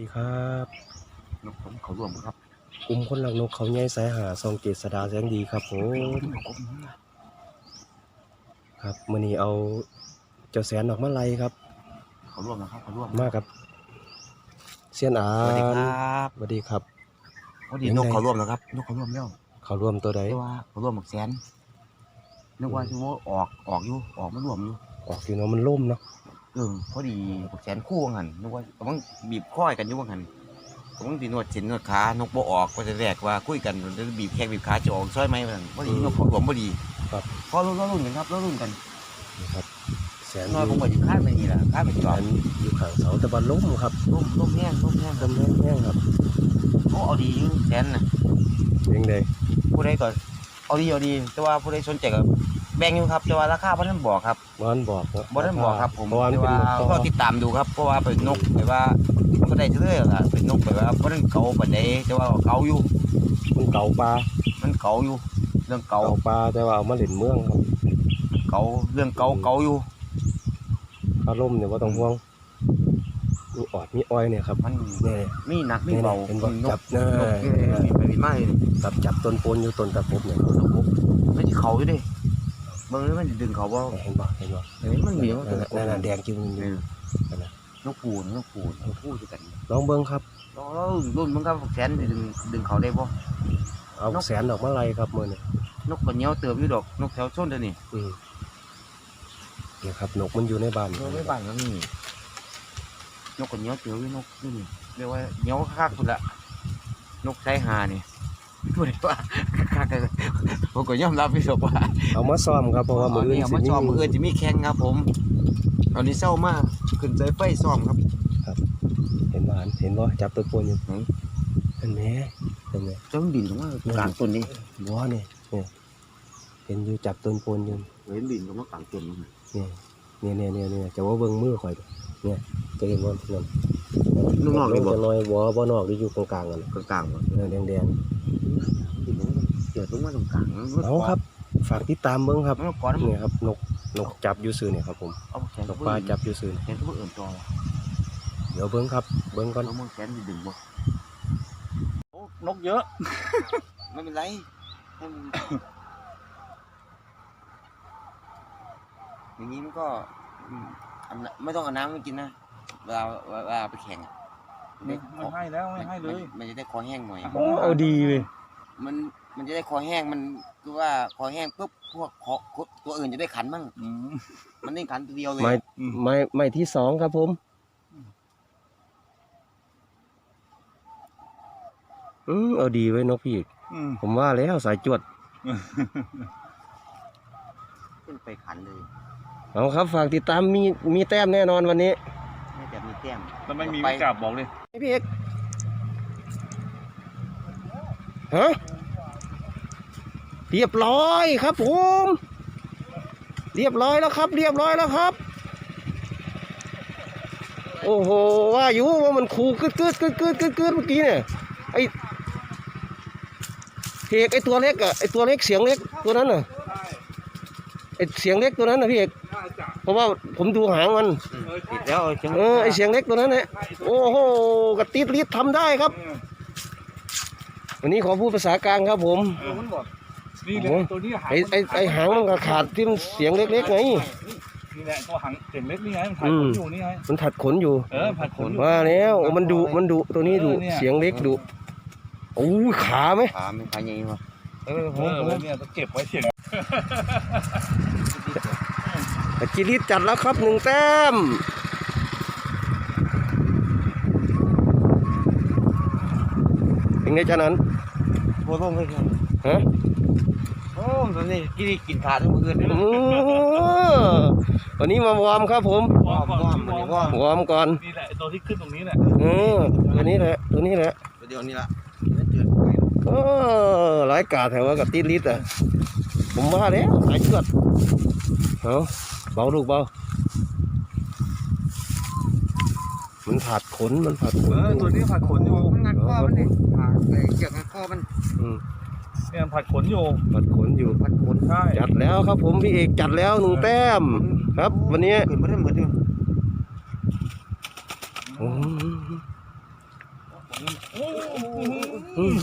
ดีครับนกผมเขารวมครับกลุ่มคนหลักนกเขาใหญ่สายหาซองเกษดาแสงดีครับผมนกผมครับมื้อนี้เอาเจ้าแสนออกมาไล่ครับ เขารวมนะครับเขารวมมากับเซียนอาสวัสดีนครับสวัสดีครับพอดีนกเขารวมแล้วครับนกเขารวมแล้วเขาร่วมตัวใดแต่ว่าเขารวมหมกแสนนึกว่าที่ว่าออกออกอยู่ออกมารวมอยู่ออกอยู่เนาะมันล่มเนาะ เออพอดีหมกแสนคู่ว่างันนึกว่ากำลังบีบข้อยกันอยู่ว่างันกำลังตีนวดเส้นนวดขานกบ่ออกก็จะแรกว่าคุยกันแล้วบีบแข้งบีบขาจะออกซอยไหมว่าซั่นพอดีนกเขารวมพอดีพอรุ่นรุ่นกันครับรุ่นกันนี่ครับแสนน้อยผมก็อยู่ข้างไปนี่แหละข้างไปจแสอดนอยู่ข้างเสาแต่ว่าล่มครับร่มร่มแห้งร่มแห้งคล่รับมแห้งๆครับเขาเอาดีอยู่แสนน่ะยังไงผู้ใดก็เอาดีเอาดี แต่ว่าผู้ใดสนใจก็ แบ่งอยู่ครับแต่ว่าราคาบ่ทันบอกครับบ่ทันบอกเนาะบ่ทันบอกครับผมเพราะว่ามันแต่เป็นว่านกต่อก็ติดตามดูครับเพราะว่าเป็นนกแบบว่ามันก็ได้เรื่อยๆล่ะเป็นนกแบบว่าบ่ทันเก่าปานใดแต่ว่าเก่าอยู่มันเก่าปลามันเก่าอยู่ เรื่องเก่าเก่าปลาแต่ว่าเอามาเล่นเมืองครับเก่าเรื่องเก่าเก่าอยู่ถ้าล่มเนี่ยบ่ต้องห่วงมีออดมีอ้อยเนี่ยครับมันนี่มีหนักมีนี่เบาเห็นบ่นจักบหน้า นกเอ้ยไปบินมาเลยจับจับต้นโพนอยู่ต้นตะปบเนี่ยไม่ที่เขาอยู่เดิ เบิ่งแล้วมันสิดึงเขาบ่เห็นบ่เห็นบ่เอ้ยมันเหนียวนั่นน่ะนั่นน่ะแดงจิ้มเออนั่นน่ะนกปูนนกปูนนกปูนคือกันลองเบิ่งครับแล้วรุ่นมันก็แสนดึงดึงเขาได้บ่เอานกแสนดอกมาไล่ครับมื้อนี้นกกระเหนียวเติบอยู่ดอกนกแถวส้นเดี๋ยวนี้อืมนี่ครับนกมันอยู่ในบ้านนกไม่บ้านก็มีนกกระเหนียวเติบอยู่นกนี่เรียกว่าเหนียวคักๆสุดละนกไซหานี่พูดได้ว่า คักๆเลยผมก็ยอมรับพี่ศกว่าเอามาซ้อมครับเพราะว่ามื้ออื่นเาสิมามีซ้อมมืออื่นจะมีแข่งครับ ผมตอนนี้เศร้ามากขึ้นใจไฟซ้อมครับ เห็นบ่หันเห็นบ่จับต้นโพนอยู่ไหนเห็นไหมเห็นไหมเจ้าดินของว่ากลางต้นนี่บ่นี่นี่เห็นอยู่จับต้นโพนอยู่เห็นดินของว่ากลางต้นนี่นี่เนี่ยเนี่ยเนี่ยจะว่าเบิ่งมือข่อยเด้อเนี่ยจะเห็นบ่นั่นลูกน้องนี่บ่จะน้อยบ่บ่นอกที่อยู่กลางๆกันน่ะกลางๆบ่เออแดงดินมันเกิดลงมาตรงกลางๆเอาครับ ฝากติดตามเบิ่งครับมันก่อนนี่ครับนกนกจับอยู่ซื่อเนี่ยครับผมเอาแขนนกปลาจับอยู่ซื่อแขนก็เอื่นตัวเดี๋ยวเบิ่งครับ เบิ่งก่อนแล้วมึงแขนดึงบ่นกเยอะไม่เป็นไรให้มันอย่างนี้มันก็อืมอันน่ะไม่ต้องเอาน้ำมันกินนะเวลาเวลาไปแข่งอะไม่ไม่ให้แล้วไม่ให้เลย มันมันจะได้คอแห้งหน่อยโอ้เอาดีเว้ยมัน มันจะได้คอแห้งมันคือว่าคอแห้งปุ๊บพวกคอตัวอื่นจะได้ขันมั่งอืม มันได้ขันตัวเดียวเลยไม้ไม้ไม้ที่สองครับผม อืมเอาดีไว้ยนกพี่ อืม ผมว่าแล้วสายจวด ขึ้นไปขันเลยเอาครับ ฝากติดตามมีมีแต้มแน่นอนวันนี้ไม่แต่มีแต้มแล้วไม่มีไปไม่จับบอกเลย พี่เอกฮะ เรียบร้อยครับผมเรียบร้อยแล้วครับ เรียบร้อยแล้วครับ โอ้โหว่าอยู่ว่ามันคูกึดกึดกึดกึดกึดกึดเมื่อกี้เนี่ยไอพี่เอกไอตัวเล็กอะไอตัวเล็กเสียงเล็กตัวนั้นน่ะไอเสียงเล็กตัวนั้นน่ะพี่เอกเพราะว่าผมดูหางมันติดแล้วจังเออไอเสียงเล็กตัวนั้นเนี่ยโอ้โหกระติดลิดทำได้ครับ วันนี้ขอพูดภาษากลางครับผมเออมั นบอกนี่แหโอ้ละโหตัวนี้หางไอไอไอหางมันก็ขาดที่มันเสียงเล็กๆไง นี่แหละตัวหางเสียงเล็กนี่ไงมันถ่ายอืขมนอยู่นี่ไงมันถัดขนอยู่ เออผัดขนอยู่ว่าแล้วโอ้มันดุมันดุตัวนี้ดุเออเนี่ยเสียงเล็กดุโอ้ยขาไหมขาไม่ขาใหญ่มาเออผเอมอผมแล้วเนี่ยต้องเก็บไว้เสียงแต่กิริตจัดแล้วครับหนึ่งแต้มเป็นไงจ้านั้นโบลงเลยครับฮะโอ้ตอนนี้กินกินขาทั้งมือเลยโอ้วันนี้มาวอร์มครับผมวอร์มก่อนวอร์มวอร์มวอร์มก่อนนี่แหละตัวที่ขึ้นตรงนี้แหละเออตัวนี้แหละตัวนี้แหละเดี๋ยวนี้ละเจือไปโอ้หลายกาดแถวว่ากับตีลิตรอะผมว่าแล้วสายเชือดเอาเบาลูกเบามันผัดขนมันผัดขเอนอตัวนี้ผัดขนอยู่มันงัดข้อมันนี่ขาไอ้เกี่ยวงัดข้อมันอืม เนี่ยผัดขนอยู่ ผัดขนอยู่พันขนใช่ จัดแล้วครับผมพี่เอกจัดแล้วหนึ่งแต้ม ครับ วันนี้ขึ้นมาได้หมดอยู่โอ้อืม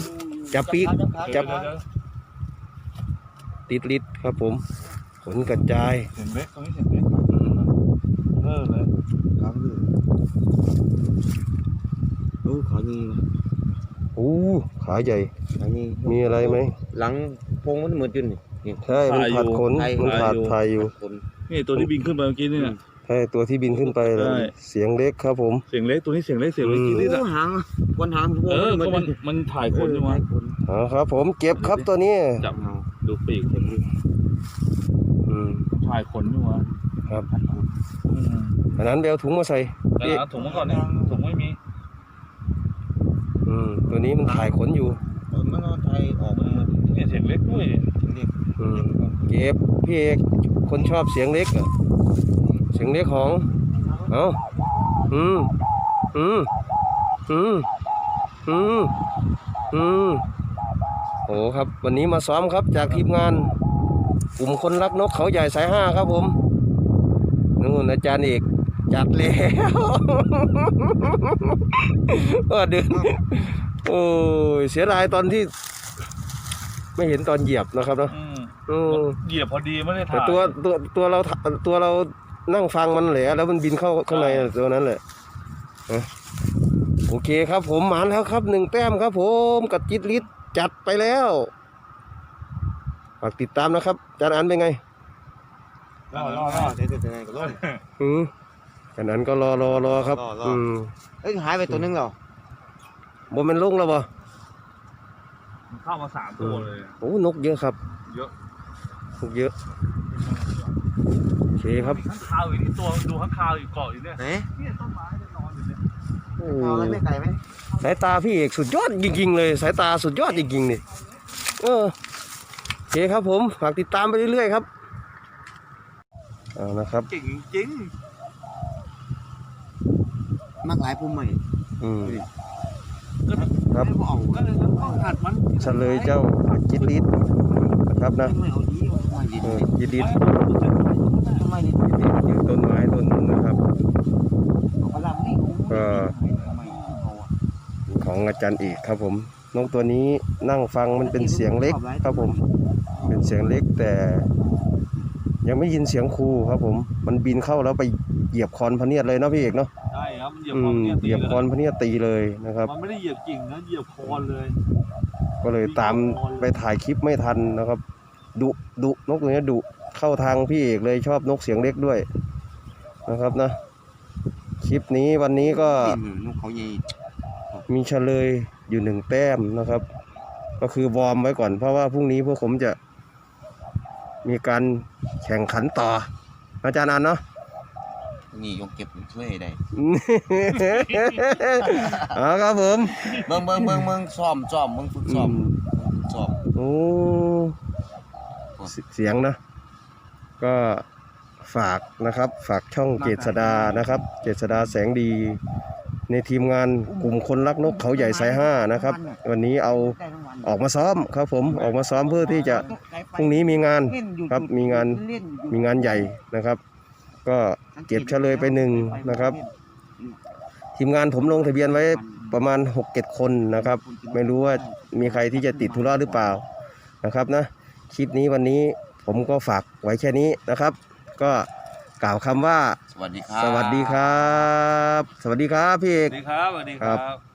จับปีก จับ เดี๋ยวเดี๋ยวติดลิดครับผม ขนกระจายเห็นเล็กตรงนี้เห็นเล็กเออเลยครับโอ้ขานี่ โอ้ขาใหญ่ขานี่มีอะไรไหม หลังพงมันเหมือนจุนนี่นี่ ใช่มันผัดขนถ่ายอยู่ มันผัดไทยอยู่คนนี่ตัวที่บินขึ้นไปเมื่อกี้นี่เนี่ยใช่ตัวที่บินขึ้นไปแล้วใช่ เสียงเล็กครับผม เสียงเล็กตัวนี้เสียงเล็กเสียงเล็กอืมกี่ลิตรอะโอ้หางวันหางพวเออเหมืก็อนมันมันถ่ายขนอยู่มาคนอ๋อครับ ผมเก็บครับตัวนี้จับดูปีกคนดูอืมถ่ายขนอยู่มาครับอืมอันนั้นไปเอาถุงมาใส่ แต่หาถุงมาก่อนนี่ถุงไม่มี อืมตัวนี้มันถ่ายขนอยู่มันเอาไทยออกมาเหมือนเนี่ยเสียงเล็กด้วยเรียกอืมเก็บพี่เอกคนชอบเสียงเล็กเหรอเสียงเล็กของเอาอืมอืมอืมอืมอืมโอ้ครับ วันนี้มาซ้อมครับจากทีมงาน กลุ่มคนรักนกเขาใหญ่สายห้าครับผมนู่นอาจารย์เอก จัดแล้วก็เดินโอ้ยเสียดายตอนที่ ไม่เห็นตอนเหยียบนะครับเนาะอืมอืมเหยียบพอดีไม่ได้แต่ถ่ายตัวตัวตัวเราถ่าตัวเรานั่งฟังมันแหละแล้วมันบินเข้าข้างในอะตัวนั้นแหละอะโอเคครับ ผมหมานแล้วครับหนึ่งแต้มครับ ผมกับจิตลิศจัดไปแล้วฝากติดตามนะครับจานอันเป็นไงล่อล่อล่อเดี๋ยวเดี๋ยวเดี๋ยวก็ล่ออืม จานอันก็รอรอรอครับ รอรออื อืมเอ้ยหายไปตัวนึงเหรอบนมันลงแล้วบ่มันเข้ามาสามตัวเลยโอ้นกเยอะครับเยอะนกเยอะโอเคครับ ข้างคาวอยู่ที่ตัวดูข้างคาวอยู่เกาะอยู่เนี่ยไหนเนี่ยต้นไม้เนี่ยนอนอยู่เนี่ยโอ้เอาอะไรไม่ไกลไหมสายตาพี่เอกสุดยอดจริงๆเลย สายตาสุดยอดจริงๆนี่เออโอเคครับผมฝากติดตามไปเรื่อยๆครับเอานะครับ เก่งจริง มากหลายปุ่มใหม่อืมก็ครับไม่เอาก็เลยต้องหัดมันเฉลยเจ้าจิตลิศนะครับนะไม่เอาดีเอาไม่ดีเออจิตลิศทำไมดีอยู่ต้นไม้ต้นหนึงนะครับเอาพลังนี่ก็ของอาจารย์เอกครับผมนกตัวนี้นั่งฟังมันเป็นเสียงเล็กครับผม เป็นเสียงเล็กแต่ยังไม่ยินเสียงครูครับผม มันบินเข้าแล้วไปเหยียบคอนพะเนียดเลยเนาะพี่เอกเนาะใช่ ครับเหยียบอืคอนมเนี่ยเหยียบคอนพะเนียดตีเลยนะครับ มันไม่ได้เหยียบกิ่งนะเหยียบคอนเลย ก็เลยตามไปถ่ายคลิปไม่ทันนะครับดุดุนกตัวนี้ดุเข้าทางพี่เอกเลยชอบนกเสียงเล็กด้วยนะครับนะ คลิปนี้วันนี้ก็นกเขาใหญ่มีเฉลยอยู่หนึ่งแต้มนะครับ ก็คือวอร์มไว้ก่อนเพราะว่าพรุ่งนี้พวกผมจะมีการแข่งขันต่ออาจารย์อันเนาะ นี่ยกเก็บช่วยได้อ๋อครับผมเมืองเมืองเมืองเมืองซ้อมซ้อมเมืองฝึกซ้อมอืมฝึกซ้อมโอ้เสเสียงนะ ก็ฝากนะครับ ฝากช่องเจษดานะครับ เจษดาแสงดี ในทีมงานกลุ่มคนรักนกเขาใหญ่สายห้านะครับ วันนี้เอาออกมาซ้อมครับผมออกมาซ้อมเพื่อที่จะพรุ่งนี้มีงานครับมีงานมีงานใหญ่นะครับ ก็เก็บเฉลยไปหนึ่งนะครับ ทีมงานผมลงทะเบียนไว้ประมาณ6กเคนนะครับ ไม่รู้ว่ามีใครที่จะติดธุระหรือเปล่านะครับนะคลิปนี้วันนี้ผมก็ฝากไว้แค่นี้นะครับ ก็กล่าวคำว่า สวัสดีครับ สวัสดีครับ สวัสดีครับพี่เอสกวัสดีครับ สวัสดีคครัรับบ